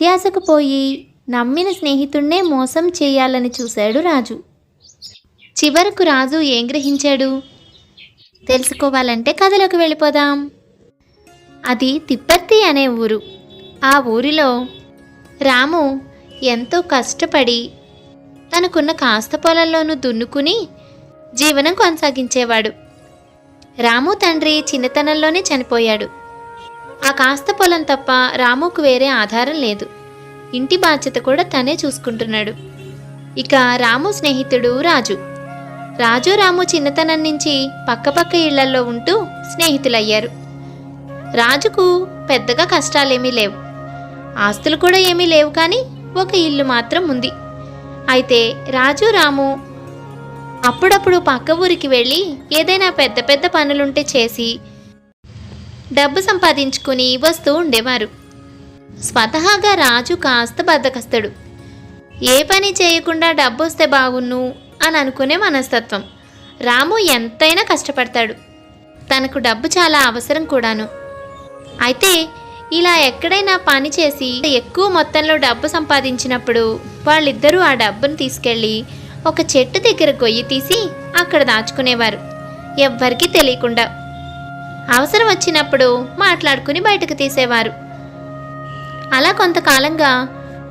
అత్యాశకు పోయి నమ్మిన స్నేహితుణ్ణే మోసం చేయాలని చూశాడు రాజు. చివరకు రాజు ఏం గ్రహించాడు? తెలుసుకోవాలంటే కథలోకి వెళ్ళిపోదాం. అది తిప్పర్తి అనే ఊరు. ఆ ఊరిలో రాము ఎంతో కష్టపడి తనకున్న కాస్త పొలంలోనూ దున్నుకుని జీవనం కొనసాగించేవాడు. రాము తండ్రి చిన్నతనంలోనే చనిపోయాడు. ఆ కాస్త పొలం తప్ప రాముకు వేరే ఆధారం లేదు. ఇంటి బాధ్యత కూడా తనే చూసుకుంటున్నాడు. ఇక రాము స్నేహితుడు రాజు. రాజు రాము చిన్నతనం నుంచి పక్కపక్క ఇళ్ళలో ఉంటూ స్నేహితులయ్యారు. రాజుకు పెద్దగా కష్టాలేమీ లేవు. ఆస్తులు కూడా ఏమీ లేవు కానీ ఒక ఇల్లు మాత్రం ఉంది. అయితే రాజు రాము అప్పుడప్పుడు పక్క ఊరికి వెళ్ళి ఏదైనా పెద్ద పెద్ద పనులుంటే చేసి డబ్బు సంపాదించుకుని వస్తూ ఉండేవారు. స్వతహాగా రాజు కాస్త బద్దకస్తుడు. ఏ పని చేయకుండా డబ్బు వస్తే బాగున్ను అని అనుకునే మనస్తత్వం. రాము ఎంతైనా కష్టపడతాడు. తనకు డబ్బు చాలా అవసరం కూడాను. అయితే ఇలా ఎక్కడైనా పని చేసి ఎక్కువ మొత్తంలో డబ్బు సంపాదించినప్పుడు వాళ్ళిద్దరూ ఆ డబ్బును తీసుకెళ్ళి ఒక చెట్టు దగ్గర గొయ్యి తీసి అక్కడ దాచుకునేవారు. ఎవ్వరికీ తెలియకుండా. అవసరం వచ్చినప్పుడు మాట్లాడుకుని బయటకు తీసేవారు. అలా కొంతకాలంగా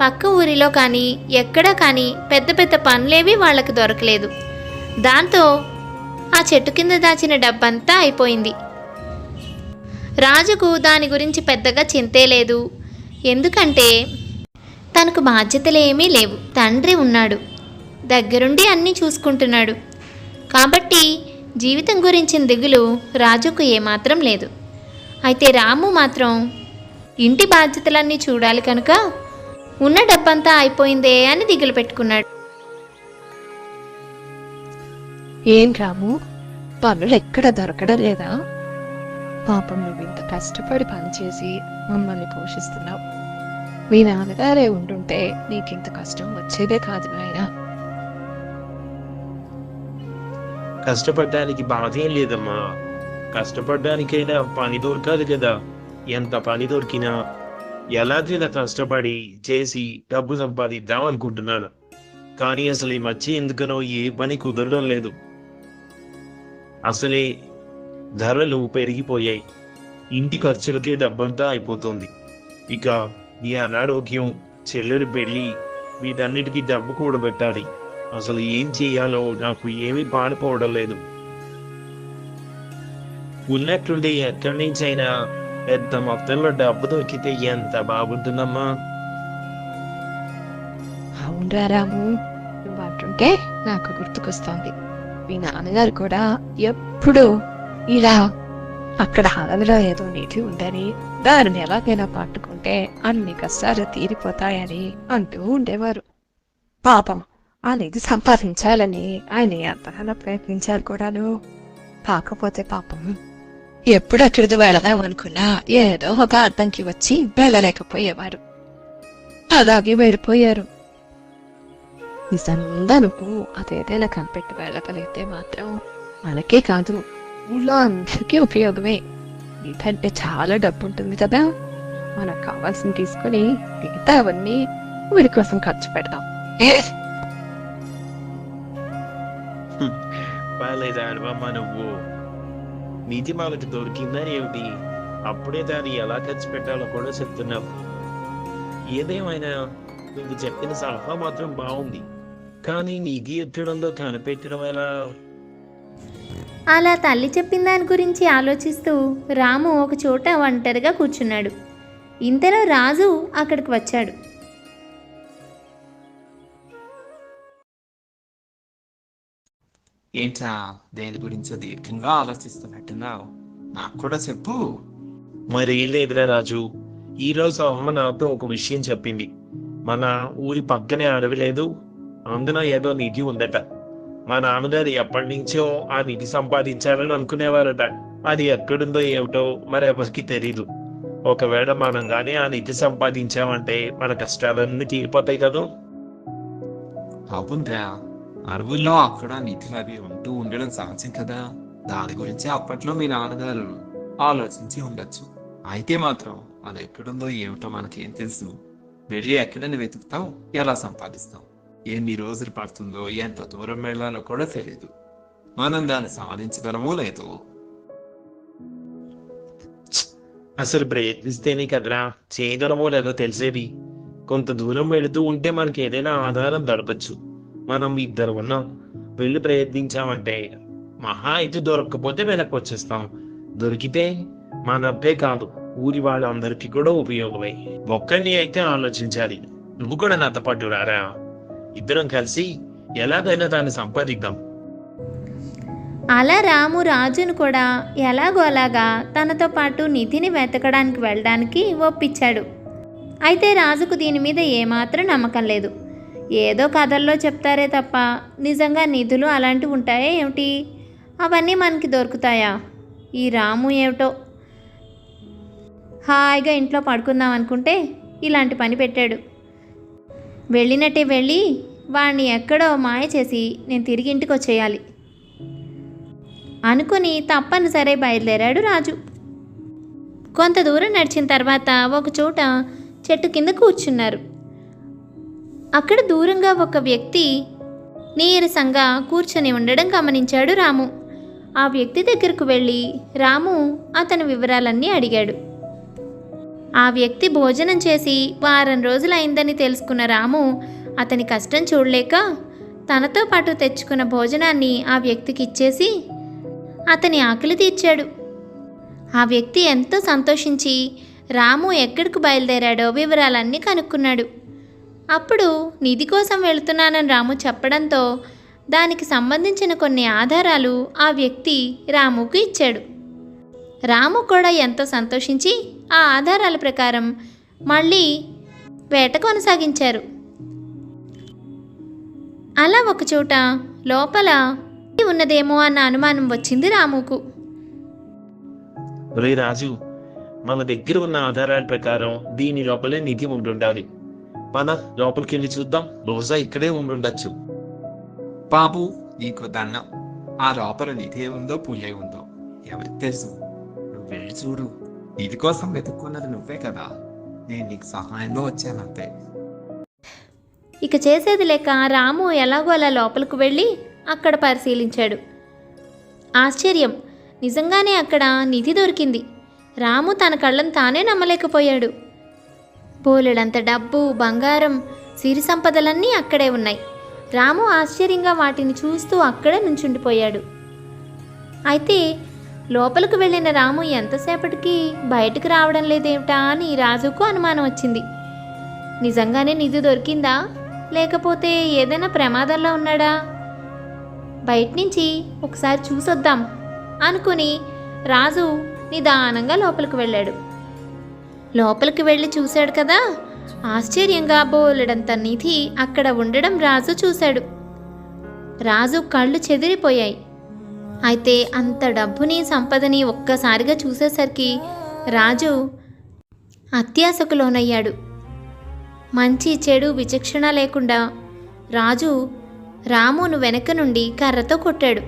పక్క ఊరిలో కానీ ఎక్కడా కానీ పెద్ద పెద్ద పనులేవి వాళ్ళకి దొరకలేదు. దాంతో ఆ చెట్టు కింద దాచిన డబ్బంతా అయిపోయింది. రాజుకు దాని గురించి పెద్దగా చింతే లేదు. ఎందుకంటే తనకు బాధ్యతలు ఏమీ లేవు. తండ్రి ఉన్నాడు. దగ్గరుండి అన్నీ చూసుకుంటున్నాడు. కాబట్టి జీవితం గురించిన దిగులు రాజుకు ఏమాత్రం లేదు. అయితే రాము మాత్రం ఇంటి బాధ్యతలన్నీ చూడాలి కనుక ఉన్న డబ్బంతా అయిపోయిందే అని దిగులు పెట్టుకున్నాడు. ఏం రాము? పనులు ఎక్కడ దొరకడం లేదా? పాపం నువ్వు ఇంత కష్టపడి పనిచేసి మమ్మల్ని పోషిస్తున్నావు. మీ నాన్నగారే ఉండుంటే నీకింత కష్టం వచ్చేదే కాదు నాయనా. కష్టపడడానికి బాధేం లేదమ్మా. కష్టపడడానికైనా పని దొరకదు కదా. ఎంత పని దొరికినా ఎలాగైనా కష్టపడి చేసి డబ్బు సంపాదిద్దాం అనుకుంటున్నాను. కానీ అసలు ఈ మధ్య ఎందుకనో ఏ పని కుదరడం లేదు. అసలే ధరలు పెరిగిపోయాయి. ఇంటి ఖర్చులకే డబ్బంతా అయిపోతుంది. ఇక ఈ అనారోగ్యం చెల్లెలు పెళ్ళి వీటన్నిటికీ డబ్బు కూడబెట్టాలి. అసలు ఏం చేయాలో నాకు ఏమీ పాడిపోవడం లేదు. ఉన్నట్టుండి ఎక్కడి నుంచైనా పెద్ద మొత్తంలో డబ్బు దొరికితే ఎంత బాగుంటుందమ్మా? అవునరా రాము నువ్వు అంటుంటే నాకు గుర్తుకొస్తోంది. మీ నాన్నగారు కూడా ఎప్పుడు ఇలా అక్కడ హాలలో ఏదో నీటి ఉందని దానిని ఎలాగైనా పట్టుకుంటే అన్ని కష్టాలు తీరిపోతాయని అంటూ ఉండేవారు. పాపం. ఆ నిధి సంపాదించాలని ఆయన ఎంతగానో ప్రయత్నించారు కూడాను. కాకపోతే పాపం ఎప్పుడు అక్కడికి వెళదాం అనుకున్నా ఏదో ఒక అర్థంకి వచ్చి వెళ్ళలేకపోయేవారు. అలాగే వెళ్ళిపోయారు. నిజందనుకు అదేదైనా కనిపెట్టి వెళ్ళగలిగితే మాత్రం మనకే కాదు ఊళ్ళో అందరికీ ఉపయోగమే. నీకంటే చాలా డబ్బు ఉంటుంది కదా. మనకు కావాల్సింది తీసుకుని మిగతా అవన్నీ వీరి కోసం ఖర్చు పెడదాం. బాగాలేదానివమ్మా నువ్వు. నిధి మనకు దొరికిందని ఏమిటి? అప్పుడే దాన్ని ఎలా ఖర్చు పెట్టాలో కూడా చెప్తున్నావు. ఏదేమైనా నువ్వు చెప్పిన సలహా మాత్రం బాగుంది కానీ నిధి ఎత్తడంలో కనిపెట్టడం ఎలా? అలా తల్లి చెప్పిన దాని గురించి ఆలోచిస్తూ రాము ఒక చోట ఒంటరిగా కూర్చున్నాడు. ఇంతలో రాజు అక్కడికి వచ్చాడు. ఏంటా దేని గురించో దీర్ఘంగా ఆలోచిస్తున్నట్టున్నావు? నాకు కూడా చెప్పు. మరి లేదురా రాజు. ఈ రోజు అమ్మ నాతో ఒక విషయం చెప్పింది. మన ఊరి పక్కనే అడవి లేదు అందున ఏదో నిధి ఉందట. మా నాన్నగారు ఎప్పటి నుంచో ఆ నిధి సంపాదించాలని అనుకునేవారట. అది ఎక్కడుందో ఏమిటో మరి ఎవరికి తెలీదు. ఒకవేళ మనం కానీ ఆ నిధి సంపాదించామంటే మన కష్టాలన్నీ తీరిపోతాయి కదా? అవునరా. అడవుల్లో అక్కడ నిధులు అవి ఉంటూ ఉండడం సహజం కదా? దాని గురించి అప్పట్లో మీ నాన్నగారు ఆలోచించి ఉండొచ్చు. అయితే మాత్రం అది ఎక్కడుందో ఏమిటో మనకేం తెలుసు. వెళ్ళి ఎక్కడని వెతుకుతాం ఎలా సంపాదిస్తాం? ఎన్ని రోజులు పడుతుందో ఎంత దూరం వెళ్ళాలో కూడా తెలియదు మనం దాన్ని సాధించగలమో లేదో. అసలు ప్రయత్నిస్తేనే కదరా చేయగలమో లేదో తెలిసేది. కొంత దూరం వెళుతూ ఉంటే మనకి ఏదైనా ఆధారం దడపచ్చు మనం ఇద్దరు ఉన్నాం వెళ్ళి ప్రయత్నించామంటే మహా అయితే దొరకకపోతే వెనక్కి వచ్చేస్తాం. దొరికితే మనబ్బే కాదు ఊరి వాళ్ళందరికీ కూడా ఉపయోగమే. ఒక్కరిని అయితే ఆలోచించాలి. నువ్వు కూడా నాతో పాటు రారా? ఇద్దరం కలిసి ఎలాగైనా దాన్ని సంపాదిద్దాం. అలా రాము రాజును కూడా ఎలాగో అలాగా తనతో పాటు నిధిని వెతకడానికి వెళ్ళడానికి ఒప్పించాడు. అయితే రాజుకు దీని మీద ఏమాత్రం నమ్మకం లేదు. ఏదో కథల్లో చెప్తారే తప్ప నిజంగా నిధులు అలాంటివి ఉంటాయా ఏమిటి? అవన్నీ మనకి దొరుకుతాయా? ఈ రాము ఏమిటో? హాయిగా ఇంట్లో పడుకుందాం అనుకుంటే ఇలాంటి పని పెట్టాడు. వెళ్ళినట్టే వెళ్ళి వాడిని ఎక్కడో మాయ చేసి నేను తిరిగి ఇంటికి వచ్చేయాలి. అనుకుని తప్పనిసరి బయలుదేరాడు రాజు. కొంత దూరం నడిచిన తర్వాత ఒక చోట చెట్టు కింద కూర్చున్నారు. అక్కడ దూరంగా ఒక వ్యక్తి నీరసంగా కూర్చొని ఉండడం గమనించాడు రాము. ఆ వ్యక్తి దగ్గరకు వెళ్ళి రాము అతని వివరాలన్నీ అడిగాడు. ఆ వ్యక్తి భోజనం చేసి వారం రోజులైందని తెలుసుకున్న రాము అతని కష్టం చూడలేక తనతో పాటు తెచ్చుకున్న భోజనాన్ని ఆ వ్యక్తికి ఇచ్చేసి అతని ఆకలి తీర్చాడు. ఆ వ్యక్తి ఎంతో సంతోషించి రాము ఎక్కడికి బయలుదేరాడో వివరాలన్నీ కనుక్కున్నాడు. అప్పుడు నిధి కోసం వెళుతున్నానని రాము చెప్పడంతో దానికి సంబంధించిన కొన్ని ఆధారాలు ఆ వ్యక్తి రాముకు ఇచ్చాడు. రాము కూడా ఎంతో సంతోషించి ఆ ఆధారాల ప్రకారం మళ్ళీ వేట కొనసాగించారు. అలా ఒకచోట లోపల ఉన్నదేమో అన్న అనుమానం వచ్చింది రాముకు. ఒరే రాజు మన దగ్గర ఉన్న ఆధారాల ప్రకారం దీని లోపలే నిధి ఉంటుండాలి మన లోపలికి వెళ్ళి చూద్దాం బహుశా ఇక్కడే ఉండుండొచ్చు బాబు నీకు దండం ఆ లోపల నిధి ఉందో పూజ ఉందో ఎవరికి తెలుసు నువ్వు వెళ్ళి చూడు నిధి కోసం వెతుక్కున్నది నువ్వే కదా నేను నీకు సహాయంలో వచ్చానంతే ఇక చేసేది లేక రాము ఎలాగో అలా లోపలికి వెళ్ళి అక్కడ పరిశీలించాడు. ఆశ్చర్యం. నిజంగానే అక్కడ నిధి దొరికింది. రాము తన కళ్ళను తానే నమ్మలేకపోయాడు. బోలెడంత డబ్బు బంగారం సిరి సంపదలన్నీ అక్కడే ఉన్నాయి. రాము ఆశ్చర్యంగా వాటిని చూస్తూ అక్కడే నుంచుండిపోయాడు. అయితే లోపలికి వెళ్ళిన రాము ఎంతసేపటికి బయటకు రావడం లేదేమిటా అని రాజుకు అనుమానం వచ్చింది. నిజంగానే నిధి దొరికిందా? లేకపోతే ఏదైనా ప్రమాదంలో ఉన్నాడా? బయట నుంచి ఒకసారి చూసొద్దాం అనుకుని రాజు నిదానంగా లోపలికి వెళ్ళాడు. లోపలికి వెళ్ళి చూశాడు కదా. ఆశ్చర్యంగా బోలెడంత నిధి అక్కడ ఉండడం రాజు చూశాడు. రాజు కళ్ళు చెదిరిపోయాయి. అయితే అంత డబ్బుని సంపదని ఒక్కసారిగా చూసేసరికి రాజు అత్యాశకు లోనయ్యాడు మంచి చెడు విచక్షణ లేకుండా రాజు రామును వెనక నుండి కర్రతో కొట్టాడు.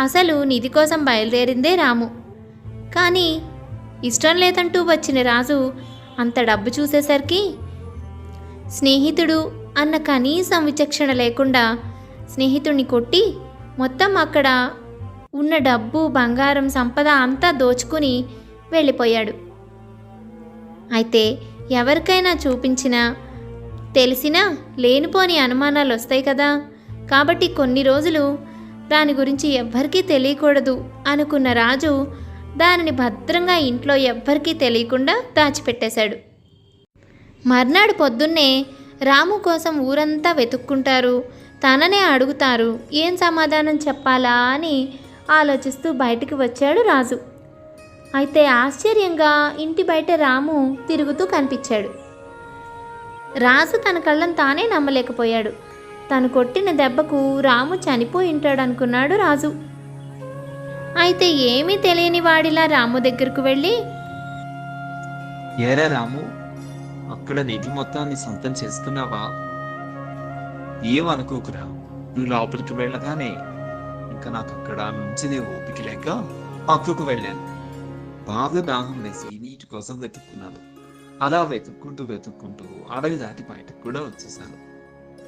అసలు నిధి కోసం బయలుదేరిందే రాము. కానీ ఇష్టం లేదంటూ వచ్చిన రాజు అంత డబ్బు చూసేసరికి స్నేహితుడు అన్న కనీసం విచక్షణ లేకుండా స్నేహితుడిని కొట్టి మొత్తం అక్కడ ఉన్న డబ్బు బంగారం సంపద అంతా దోచుకుని వెళ్ళిపోయాడు. అయితే ఎవరికైనా చూపించినా తెలిసినా లేనిపోని అనుమానాలు వస్తాయి కదా. కాబట్టి కొన్ని రోజులు దాని గురించి ఎవ్వరికీ తెలియకూడదు అనుకున్న రాజు దానిని భద్రంగా ఇంట్లో ఎవ్వరికీ తెలియకుండా దాచిపెట్టేశాడు. మర్నాడు పొద్దున్నే రాము కోసం ఊరంతా వెతుక్కుంటారు. తననే అడుగుతారు ఏం సమాధానం చెప్పాలా? అని ఆలోచిస్తూ బయటికి వచ్చాడు రాజు. అయితే ఆశ్చర్యంగా ఇంటి బయట రాము తిరుగుతూ కనిపించాడు. రాజు తన కళ్ళను తానే నమ్మలేకపోయాడు. తను కొట్టిన దెబ్బకు రాము చనిపోయి ఉంటాడనుకున్నాడు రాజు. అయితే ఏమీ తెలియని వాడిలా రాము దగ్గరకు వెళ్ళి ఏరా రాము అక్కడ నిధి మొత్తాన్ని సొంతం చేస్తున్నావా? ఏమనుకోకురా నువ్వు లోపలికి వెళ్ళగానే ఇంకా నాకు అక్కడ మంచిది ఓపిక లేక పక్కకు వెళ్ళాను. బాగా దాహం వేసి నీటి కోసం వెతుక్కున్నాను. అలా వెతుక్కుంటూ వెతుక్కుంటూ అడవి దాటి బయటకు కూడా వచ్చేసాను.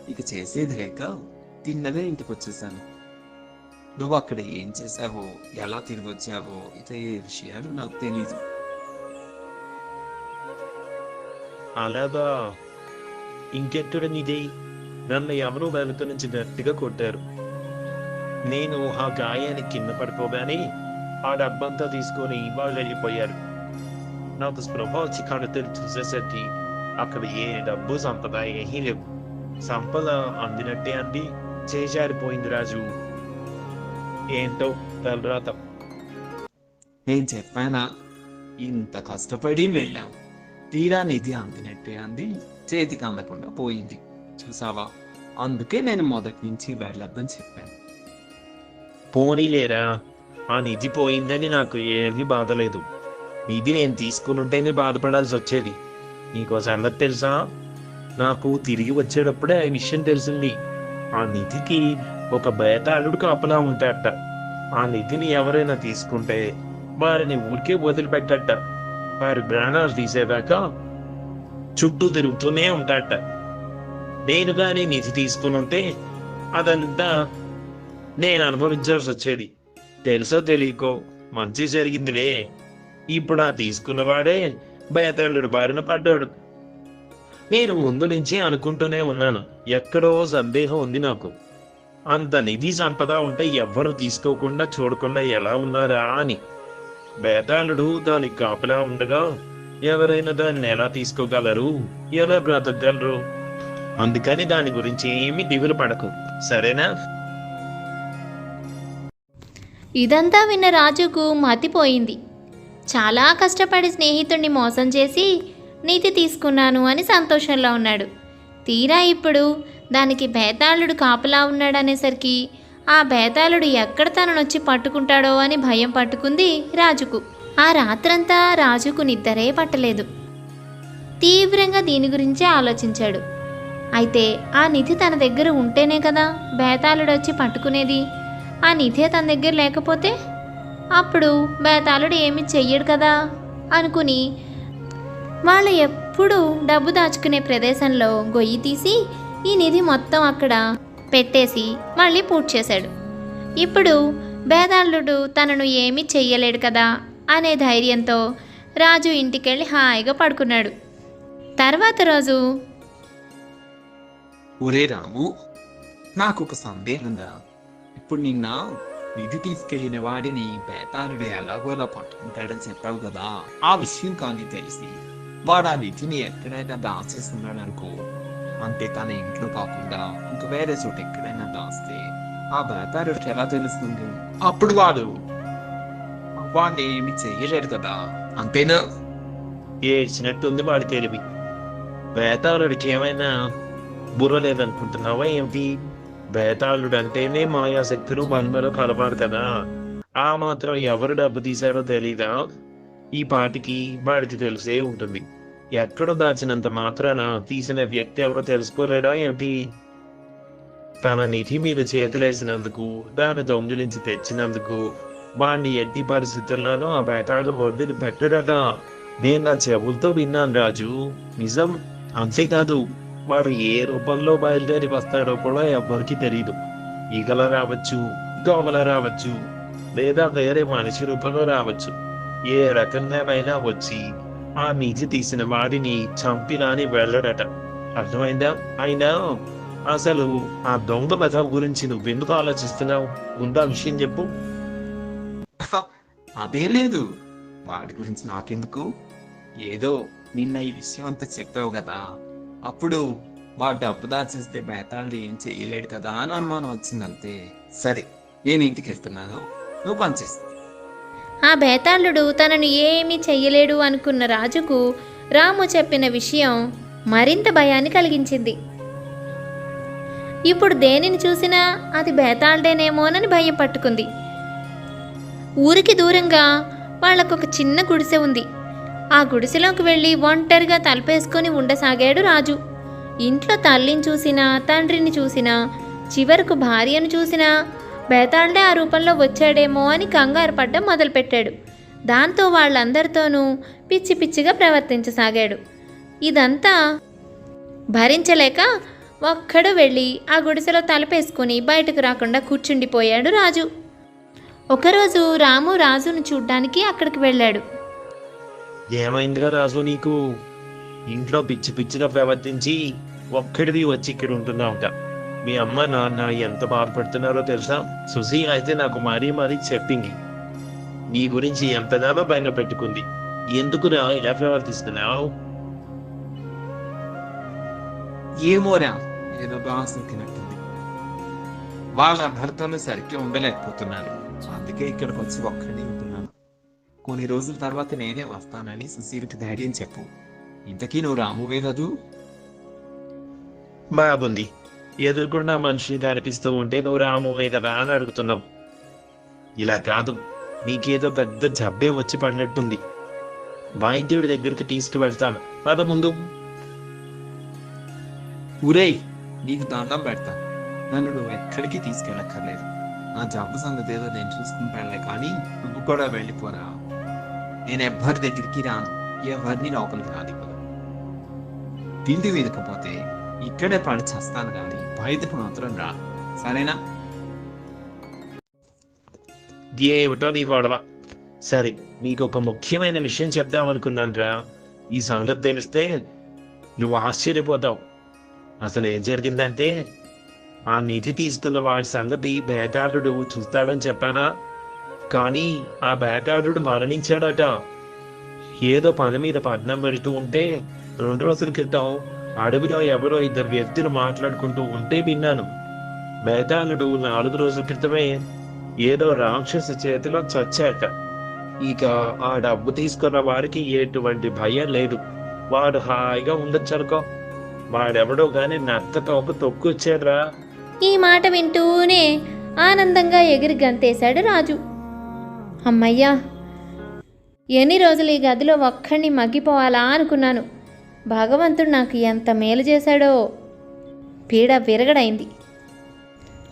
ఇక చేసేది లేక తిన్నదే ఇంటికి వచ్చేసాను. నువ్వు అక్కడ ఏం చేసావో ఎలా తిరిగి వచ్చావో ఇతర విషయాలు నాకు తెలియదు అలాగా ఇంకెక్కడ నిదే నన్ను ఎవరో వెనుక నుంచి గట్టిగా కొట్టారు. నేను ఆ గాయానికి కింద పడిపోగానే ఆ డబ్బంతా తీసుకొని వాళ్ళు వెళ్ళిపోయారు. నాకు స్పృహ వచ్చి కడతలు చూసేసరికి అక్కడ ఏ డబ్బు సంపద ఏమీ లేవు. సంపద అందినట్టే అంది. చేజారిపోయింది రాజు. ఏంటో తలరాత. నేను చెప్పానా? ఇంత కష్టపడి వెళ్ళాం. తీరా నిధి అందినట్టే అంది. చేతికి అందకుండా పోయింది. చూసావా? అందుకే నేను మొదటి నుంచి వెళ్ళొద్దని చెప్పాను. పోనీలేరా? ఆ నిధి పోయిందని నాకు ఏమీ బాధ లేదు. నిధి నేను తీసుకుని ఉంటేనే బాధపడాల్సి వచ్చేది. నీకో సంగతి తెలుసా? నాకు తిరిగి వచ్చేటప్పుడే ఆ విషయం తెలిసింది. ఆ నిధికి ఒక బేతాళుడు కాపలా ఉంటాడట ఆ నిధిని ఎవరైనా తీసుకుంటే వారిని ఊరికే వదిలిపెట్టట వారి ప్రాణాలు తీసేదాకా చుట్టూ తిరుగుతూనే ఉంటాడట నేను కానీ నిధి తీసుకుని ఉంటే అదంతా నేను అనుభవించాల్సి వచ్చేది. తెలుసో తెలియకో మంచి జరిగిందిలే. ఇప్పుడు ఆ తీసుకున్నవాడే బేతాళుడు బారిన పడ్డాడు. నేను ముందు నుంచి అనుకుంటూనే ఉన్నాను. ఎక్కడో సందేహం ఉంది నాకు. అంత నిధి సంపద ఉంటే ఎవ్వరు తీసుకోకుండా చూడకుండా ఎలా ఉన్నారా అని. బేతాళుడు దానికి కాపలా ఉండగా ఎవరైనా దాన్ని ఎలా తీసుకోగలరు? ఎలా బ్రతకగలరు? అందుకని దాని గురించి ఏమీ దిగులు పడకు. సరేనా? ఇదంతా విన్న రాజుకు మతిపోయింది. చాలా కష్టపడి స్నేహితుడిని మోసం చేసి నీతి తీసుకున్నాను అని సంతోషంలో ఉన్నాడు. తీరా ఇప్పుడు? దానికి బేతాళుడు కాపలా ఉన్నాడనేసరికి ఆ బేతాళుడు ఎక్కడ తననొచ్చి పట్టుకుంటాడో అని భయం పట్టుకుంది రాజుకు. ఆ రాత్రంతా రాజుకు నిద్రే పట్టలేదు. తీవ్రంగా దీని గురించే ఆలోచించాడు. అయితే ఆ నిధి తన దగ్గర ఉంటేనే కదా బేతాళుడు వచ్చి పట్టుకునేది? ఆ నిధి తన దగ్గర లేకపోతే? అప్పుడు బేతాళుడు ఏమి చెయ్యడు కదా అనుకుని వాళ్ళు ఎప్పుడు డబ్బు దాచుకునే ప్రదేశంలో గొయ్యి తీసి ఈ నిధి మొత్తం అక్కడ పెట్టేసి మళ్ళీ పూర్తి చేశాడు. ఇప్పుడు బేతాళుడు తనను ఏమీ చెయ్యలేడు కదా అనే ధైర్యంతో రాజు ఇంటికెళ్ళి హాయిగా పడుకున్నాడు. తర్వాత రోజు ఒరే రాము నాకు ఒక సందేహం రా ఇప్పుడు నిన్న నిధి తీసుకెళ్ళిన వాడిని బేతాళుడు ఎలాగోలా పట్టుకుంటాడని చెప్పావు కదా. ఆ విషయం కానీ తెలిసి వాడు ఆ నిధిని ఎక్కడైనా దాచేస్తున్నాడు అనుకో అంటే తన ఇంట్లో కాకుండా ఇంక వేరే చోట ఎక్కడైనా దాస్తే ఆ బేతాళుడికి ఎలా తెలుస్తుంది అప్పుడు వాడు వాడిని ఏమి చేయలేరు కదా అంతేనా ఏడ్చినట్టుంది వాడి తెలివి వేతాళుడికి ఏమైనా బుర్ర లేదనుకుంటున్నావా ఏమిటి బేతాళుడు అంటేనే మాయాశక్తులు మన్మలో కలపారు కదా ఆ మాత్రం ఎవరు డబ్బు తీశారో తెలీదా ఈ పాటికి వాడికి తెలిసే ఉంటుంది. ఎక్కడ దాచినంత మాత్రాన తీసిన వ్యక్తి ఎవరో తెలుసుకోలేడా ఏమిటి తన నిధి మీద చేతులేసినందుకు దాని దొంగిలించి తెచ్చినందుకు వాడిని ఎట్టి పరిస్థితుల్లోనూ ఆ బేతాళు వదిలి పెట్టడట నేను నా చెవులతో విన్నాను రాజు. నిజం? అంతేకాదు వాడు ఏ రూపంలో బయలుదేరి వస్తాడో కూడా ఎవరికి తెలియదు ఈగల రావచ్చు దోమల రావచ్చు లేదా వేరే మనిషి రూపంలో రావచ్చు. ఏ రకంగానైనా వచ్చి ఆ మీది తీసిన వాడిని చంపినాని వెళ్ళడట. అర్థమైందా? అయినా అసలు ఆ దొంగ కథ గురించి నువ్వు ఎందుకు ఆలోచిస్తున్నావు? ఉందా విషయం చెప్పు. అదే లేదు. వాడి గురించి నాకెందుకు? ఏదో నిన్న ఈ విషయం అంతా చెప్పావు కదా. అప్పుడు వాడు డబ్బు దాచేస్తే బేతాలు ఏం చేయలేడు కదా అని అనుమానం వచ్చింది అంతే సరే నేను ఇంటికి వెళ్తున్నాను. నువ్వు పనిచేస్తా ఆ బేతాళుడు తనను ఏమీ చెయ్యలేడు అనుకున్న రాజుకు రాము చెప్పిన విషయం మరింత భయాన్ని కలిగించింది. ఇప్పుడు దేనిని చూసినా అది బేతాళుడేనేమోనని భయం పట్టుకుంది. ఊరికి దూరంగా వాళ్ళకొక చిన్న గుడిసె ఉంది. ఆ గుడిసెలోకి వెళ్ళి ఒంటరిగా తలపేసుకొని ఉండసాగాడు రాజు. ఇంట్లో తల్లిని చూసినా తండ్రిని చూసినా చివరకు భార్యను చూసినా బేతాళుడే ఆ రూపంలో వచ్చాడేమో అని కంగారు పడ్డం మొదలుపెట్టాడు. దాంతో వాళ్ళందరితోనూ పిచ్చి పిచ్చిగా ప్రవర్తించసాగాడు. ఇదంతా భరించలేక ఒక్కడు వెళ్ళి ఆ గుడిసెలో తలపేసుకుని బయటకు రాకుండా కూర్చుండిపోయాడు రాజు. ఒకరోజు రాము రాజును చూడ్డానికి అక్కడికి వెళ్ళాడు. ఏమైందిగా రాజు నీకు? ఇంట్లో పిచ్చి పిచ్చిగా ప్రవర్తించి ఒక్కడిది వచ్చి ఇక్కడ ఉంటున్నావుగా మీ అమ్మ నాన్న ఎంత బాధపడుతున్నారో తెలుసా? సుశీ అయితే నాకు మరీ మరీ చెప్పింది. నీ గురించి ఎంతగానో భయంగా పెట్టుకుంది? ఎందుకురా ఇలా ప్రవర్తిస్తున్నావు? ఏమోరా ఏదో బాగా సోకినట్టుంది వాళ్ళ భర్తలు సరిగ్గా ఉండలేకపోతున్నారు. అందుకే ఇక్కడికి వచ్చి ఒక్కడే ఉంటున్నాను. కొన్ని రోజుల తర్వాత నేనే వస్తానని సుశీల్కి ధైర్యం చెప్పు. ఇంతకీ నువ్వు రామువే కదూ? బాగుంది ఎదుర్కొన్న మనిషి కనిపిస్తూ ఉంటే నువ్వు రాము కదా అని అడుగుతున్నావు. ఇలా కాదు నీకేదో పెద్ద జబ్బే వచ్చి పడినట్టుంది. వైద్యుడి దగ్గరికి తీసుకువెళ్తాను. పద ముందు. ఊరేయ్ నీకు దండం పెడతా. నన్ను నువ్వు ఎక్కడికి తీసుకెళ్ళక్కర్లేదు. నా జబ్బు సంగతి ఏదో నేను చూసుకుంటానులే కానీ నువ్వు కూడా వెళ్ళిపోరా. నేను ఎవ్వరి దగ్గరికి రాను. ఎవరిని లోపలికి రానివ్వను. తిండి వెదకపోతే ఇక్కడే పడి చేస్తాను కానీ బయటకు మాత్రం రా. సరేనా? ఏమిటో నీ గొడవ? సరే నీకు ఒక ముఖ్యమైన విషయం చెప్దాం అనుకున్నానురా ఈ సంగతి తెలిస్తే నువ్వు ఆశ్చర్యపోతావు. అసలు ఏం జరిగిందంటే ఆ నిధి తీసుకున్న వాడి సంగతి బేటారుడు చూస్తాడని చెప్పానా? కానీ ఆ బేటారుడు మరణించాడట. ఏదో పని మీద పట్నం పెడుతూ ఉంటే రెండు రోజుల క్రితం అడవిలో ఎవరో ఇద్దరు వ్యక్తులు మాట్లాడుకుంటూ ఉంటే విన్నాను. బేతాళుడు నాలుగు రోజుల క్రితమే ఏదో రాక్షస చేతిలో చచ్చాట. ఇక ఆ డబ్బు తీసుకున్న వారికి ఎటువంటి భయం లేదు. వాడు హాయిగా ఉండొచ్చనుకో. వాడెవడో గాని నత్త తోక తొక్కొచ్చాడ్రా. ఈ మాట వింటూనే ఆనందంగా ఎగిరి గంతేశాడు రాజు. అమ్మయ్యా ఎన్ని రోజులు ఈ గదిలో ఒక్కడిని మగ్గిపోవాలా అనుకున్నాను. భగవంతుడు నాకు ఎంత మేలు చేశాడో పీడ విరగడైంది.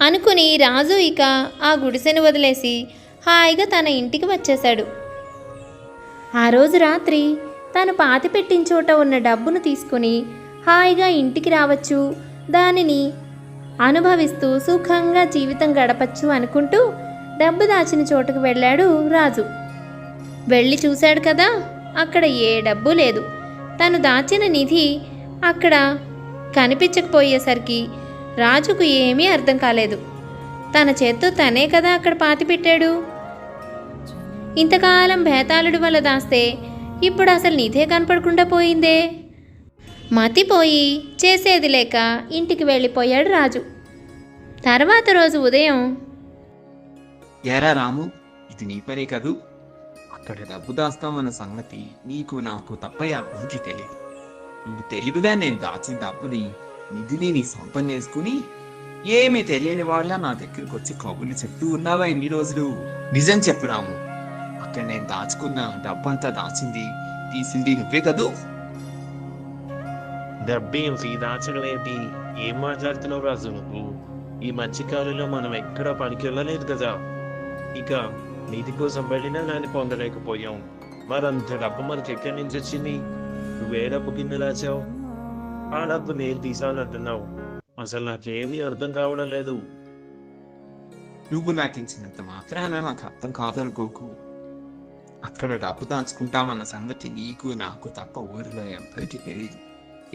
అనుకుని రాజు ఇక ఆ గుడిసెను వదిలేసి హాయిగా తన ఇంటికి వచ్చేశాడు. ఆ రోజు రాత్రి తాను పాతి పెట్టిన చోట ఉన్న డబ్బును తీసుకుని హాయిగా ఇంటికి రావచ్చు దానిని అనుభవిస్తూ సుఖంగా జీవితం గడపచ్చు అనుకుంటూ డబ్బు దాచిన చోటుకు వెళ్ళాడు రాజు. వెళ్ళి చూశాడు కదా అక్కడ ఏ డబ్బు లేదు. తను దాచిన నిధి అక్కడ కనిపించకపోయేసరికి రాజుకు ఏమీ అర్థం కాలేదు. తన చేత్తో తనే కదా అక్కడ పాతిపెట్టాడు ఇంతకాలం భేతాళుడి వల్ల దాస్తే ఇప్పుడు అసలు నిధే కనపడకుండా పోయిందే? మతిపోయి చేసేది లేక ఇంటికి వెళ్ళిపోయాడు రాజు. తర్వాత రోజు ఉదయం ఎరా రాము ఇది నీ పనే కదూ? అక్కడ డబ్బు దాస్తామన్న సంగతి నీకు నాకు తప్ప ఎవరికి తెలియదు నువ్వు తెలియదుగా నేను దాచిన డబ్బుని నిధిని నీ సొంతం చేసుకుని ఏమీ తెలియని వాళ్ళ నా దగ్గరికి వచ్చి కబుర్లు చెప్తూ ఉన్నావా ఎన్ని రోజులు నిజం చెప్పురాము అక్కడ నేను దాచుకున్న డబ్బంతా దాచింది తీసింది నువ్వే కదూ డబ్బేం దాచడం ఏంటి ఏం మాట్లాడుతున్నావు రాజు నువ్వు ఈ మధ్యకాలంలో మనం ఎక్కడా పనికి వెళ్ళలేదు కదా ఇక నీతి కోసం వెళ్ళినా దాన్ని పొందలేకపోయాం. మరంత డబ్బు మనకి ఎక్కడి నుంచి వచ్చింది? నువ్వే డబ్బు కింద రాసావు ఆ డబ్బు నేను తీసానంటున్నావు. అసలు నాకేమీ అర్థం కావడం లేదు. నువ్వు నాకు ఇచ్చినంత మాత్రాన నాకు అర్థం కాదనుకోకు. అక్కడ డబ్బు దాచుకుంటామన్న సంగతి నీకు నాకు తప్ప ఊరిలో ఎవరికి తెలియదు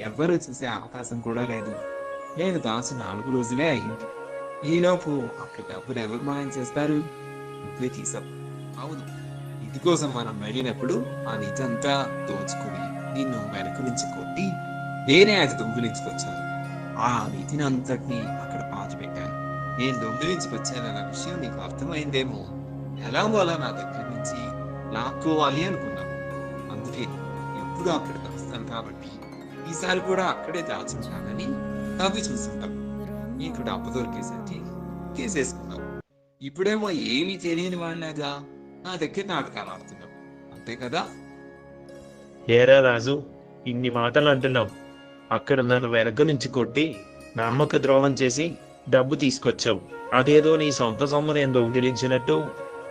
ఎవ్వరూ చూసే అవకాశం కూడా లేదు. నేను దాచు నాలుగు రోజులే అయ్యింది. ఈలోపు అక్కడ డబ్బులు ఎవరు మాయం చేస్తారు? నువ్వే తీసావు అవును. ఇది కోసం మనం వెళ్ళినప్పుడు ఆ నిజంతా దోచుకుని నిన్ను వెనక నుంచి కొట్టి నేనే అది దొంగిలించుకొచ్చాను ఆ నిధిని అంతటిని అక్కడ పాతి పెట్టాను నేను దొంగిలించుకొచ్చానన్న విషయం నీకు అర్థమైందేమో? ఎలా పోలా నా దగ్గర నుంచి? లాక్కోవాలి అనుకున్నాను. అందుకే ఎప్పుడు అక్కడ దాస్తాను కాబట్టి ఈసారి కూడా అక్కడే దాచుంటానని తవ్వి చూస్తుంటాం. నీకు డబ్బు దొరికేసరికి తీసేసుకున్నావు ఇప్పుడేమో ఏమీ తెలియని వాడినేగా నా దగ్గర నాటకాలు ఆడుతున్నావు. అంతే కదా? ఏరా రాజు ఇన్ని మాటలు అంటున్నావు. అక్కడ నన్ను వెనక నుంచి కొట్టి నమ్మక ద్రోహం చేసి డబ్బు తీసుకొచ్చావు. అదేదో నీ సొంత సొమ్ము నేను దొంగిలించినట్టు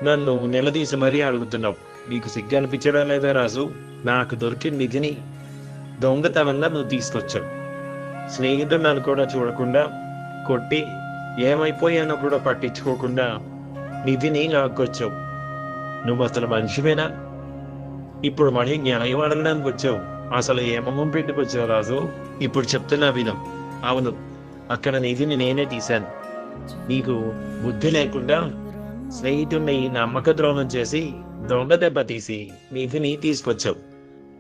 నన్ను నిలదీసి మరీ అడుగుతున్నావు. నీకు సిగ్గు అనిపించడం లేదా రాజు? నాకు దొరికిన నిధిని దొంగతనంగా నువ్వు తీసుకొచ్చావు. స్నేహితుడు నన్ను కూడా చూడకుండా కొట్టి ఏమైపోయానో కూడా పట్టించుకోకుండా నిధిని లాక్కొచ్చావు నువ్వు అసలు మనిషివేనా? ఇప్పుడు మళ్ళీ న్యాయం అడగడానికి వచ్చావు. అసలు ఏమమ్మం పెట్టుకొచ్చావు రాజు? ఇప్పుడు చెప్తున్నా వినం. అవును అక్కడ నిధిని నేనే తీశాను. నీకు బుద్ధి లేకుండా స్నేహితుడిని నమ్మక ద్రోహం చేసి దొంగ దెబ్బ తీసి నిధిని తీసుకొచ్చావు.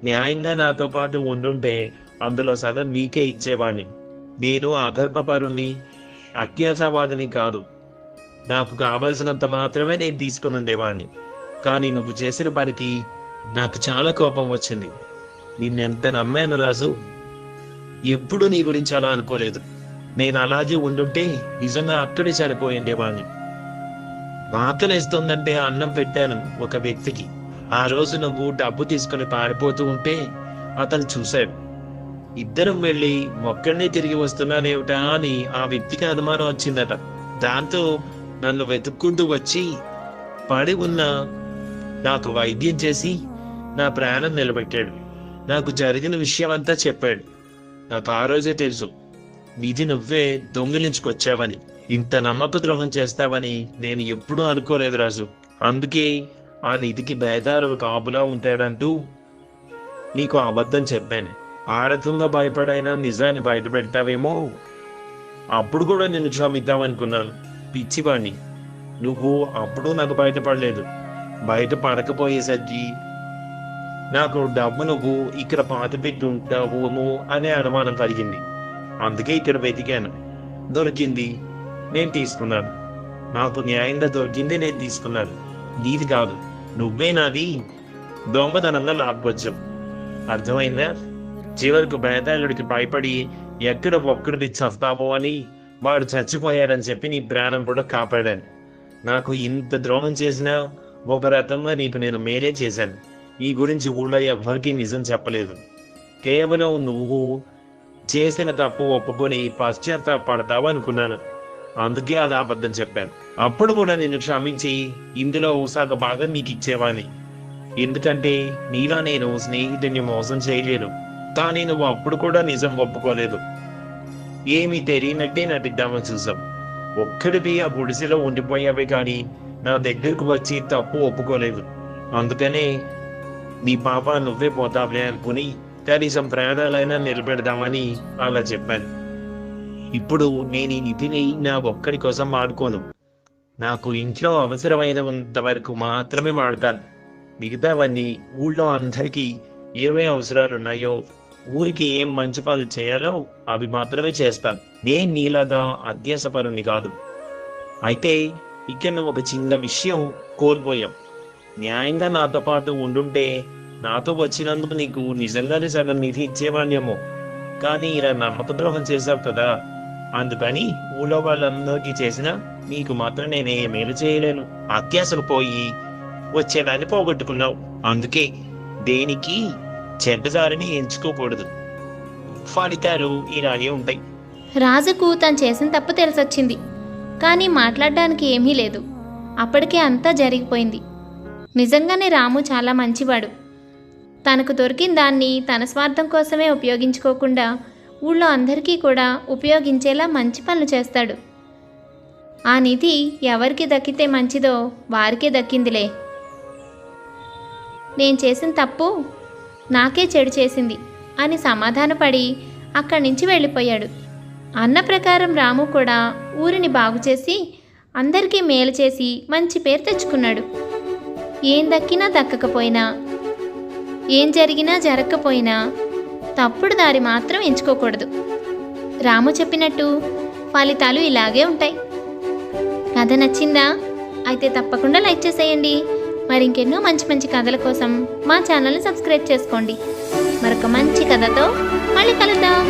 న్యాయంగా నాతో పాటు ఉండుంటే అందులో సగం నీకే ఇచ్చేవాడిని నేను అధర్మపరుణ్ణి అత్యాసవాదిని కాదు. నాకు కావలసినంత మాత్రమే నేను తీసుకుని ఉండేవాడిని కానీ నువ్వు చేసిన పనికి నాకు చాలా కోపం వచ్చింది. నిన్నెంత నమ్మాను రాజు? ఎప్పుడు నీ గురించి అలా అనుకోలేదు. నేను అలాగే ఉండుంటే నిజంగా అక్కడే చనిపోయిండేవాడిని ఆకలిస్తుందంటే అన్నం పెట్టాను ఒక వ్యక్తికి. ఆ రోజు నువ్వు డబ్బు తీసుకుని పారిపోతూ ఉంటే అతను చూశాడు. ఇద్దరం వెళ్ళి ఒక్కడనే తిరిగి వస్తున్నానేమిటా అని ఆ వ్యక్తికి అనుమానం వచ్చిందట. దాంతో నన్ను వెతుక్కుంటూ వచ్చి పడి ఉన్న నాకు వైద్యం చేసి నా ప్రాణం నిలబెట్టాడు. నాకు జరిగిన విషయం అంతా చెప్పాడు. నాకు ఆ రోజే తెలుసు. నిధి నువ్వే దొంగిలించుకొచ్చావని ఇంత నమ్మక ద్రోహం చేస్తావని నేను ఎప్పుడూ అనుకోలేదు రాజు. అందుకే ఆ నిధికి బేదారు కాపులా ఉంటాడంటూ నీకు అబద్ధం చెప్పాను. ఆడతంలో భయపడైనా నిజాన్ని బయట అప్పుడు కూడా నేను క్షమిద్దామనుకున్నాను పిచ్చివాణ్ణి. నువ్వు అప్పుడు నాకు బయటపడలేదు. బయట పడకపోయేసరికి నాకు డబ్బు నువ్వు ఇక్కడ పాత పెట్టి ఉంటావును అనే అనుమానం కలిగింది. అందుకే ఇక్కడ వెతికాను. దొరికింది నేను తీసుకున్నాను. నాకు న్యాయంగా దొరికింది నేను తీసుకున్నాను. నీది కాదు నువ్వే నాది. దొంగతనంగా లాక్కొచ్చావు. అర్థమైందా? చివరికి బేదాళుడికి భయపడి ఎక్కడ ఒక్కడిది చస్తావో అని వాడు చచ్చిపోయారని చెప్పి నీ ప్రాణం కూడా కాపాడాను. నాకు ఇంత ద్రోహం చేసినా ఒక రకంగా నీకు నేను మేలే చేశాను. ఈ గురించి ఊళ్ళో ఎవ్వరికీ నిజం చెప్పలేదు. కేవలం నువ్వు చేసిన తప్పు ఒప్పుకొని పశ్చాత్తాపడతావు అనుకున్నాను. అందుకే అది అబద్ధం చెప్పాను. అప్పుడు కూడా నేను క్షమించి ఇందులో సగ భాగం నీకు ఇచ్చేవాని ఎందుకంటే నీలా నేను స్నేహితుడిని మోసం చేయలేను. కానీ నువ్వు అప్పుడు కూడా నిజం ఒప్పుకోలేదు. ఏమి తెలియనట్టే నటిద్దామని చూసాం ఒక్కడివి ఆ గుడిసెలో ఉండిపోయావే కానీ నా దగ్గరకు వచ్చి తప్పు ఒప్పుకోలేదు. అందుకనే నీ పాప నువ్వే పోతావులే అనుకుని కనీసం ప్రాణాలైనా నిలబెడదామని అలా చెప్పాను. ఇప్పుడు నేను ఈ నిధిని నా ఒక్కడి కోసం వాడుకోను నాకు ఇంట్లో అవసరమైనంత వరకు మాత్రమే వాడతాను. మిగతావన్నీ ఊళ్ళో అందరికీ ఏవే అవసరాలు ఉన్నాయో ఊరికి ఏం మంచి పనులు చేయాలో అవి మాత్రమే చేస్తాను. నేను నీలాగా అధ్యాసపరుని కాదు. అయితే ఇక్కడ ఒక చిన్న విషయం కోల్పోయాం. న్యాయంగా నాతో పాటు ఉండుంటే నాతో వచ్చినందుకు నీకు నిజంగానే సగం నిధి ఇచ్చేవాణ్యేమో కానీ ఇలా నమ్మక ద్రోహం చేశావు కదా. అందుకని ఊళ్ళో వాళ్ళందరికీ చేసిన నీకు మాత్రం నేనే మేలు చేయలేను. అత్యాసకు పోయి వచ్చేదాన్ని పోగొట్టుకున్నావు. అందుకే దేనికి చెడ్డదారిని ఎంచుకోకూడదు. ఫలితాలు ఇలాగే ఉంటాయి. రాజుకు తను చేసిన తప్పు తెలిసొచ్చింది. కానీ మాట్లాడడానికి ఏమీ లేదు. అప్పటికే అంతా జరిగిపోయింది. నిజంగానే రాము చాలా మంచివాడు. తనకు దొరికిన దాన్ని తన స్వార్థం కోసమే ఉపయోగించుకోకుండా ఊళ్ళో అందరికీ కూడా ఉపయోగించేలా మంచి పనులు చేస్తాడు. ఆ నిధి ఎవరికి దక్కితే మంచిదో వారికే దక్కిందిలే. నేను చేసిన తప్పు నాకే చెడు చేసింది అని సమాధానపడి అక్కడి నుంచి వెళ్ళిపోయాడు. అన్న ప్రకారం రాము కూడా ఊరిని బాగు చేసి అందరికీ మేలు చేసి మంచి పేరు తెచ్చుకున్నాడు. ఏం దక్కినా దక్కకపోయినా ఏం జరిగినా జరగకపోయినా తప్పుడు దారి మాత్రం ఎంచుకోకూడదు. రాము చెప్పినట్టు ఫలితాలు ఇలాగే ఉంటాయి. కథ నచ్చిందా? అయితే తప్పకుండా లైక్ చేసేయండి. మరి ఇంకెన్నో మంచి మంచి కథల కోసం మా ఛానల్ని సబ్స్క్రైబ్ చేసుకోండి. మరొక మంచి కథతో మళ్ళీ కలుద్దాం.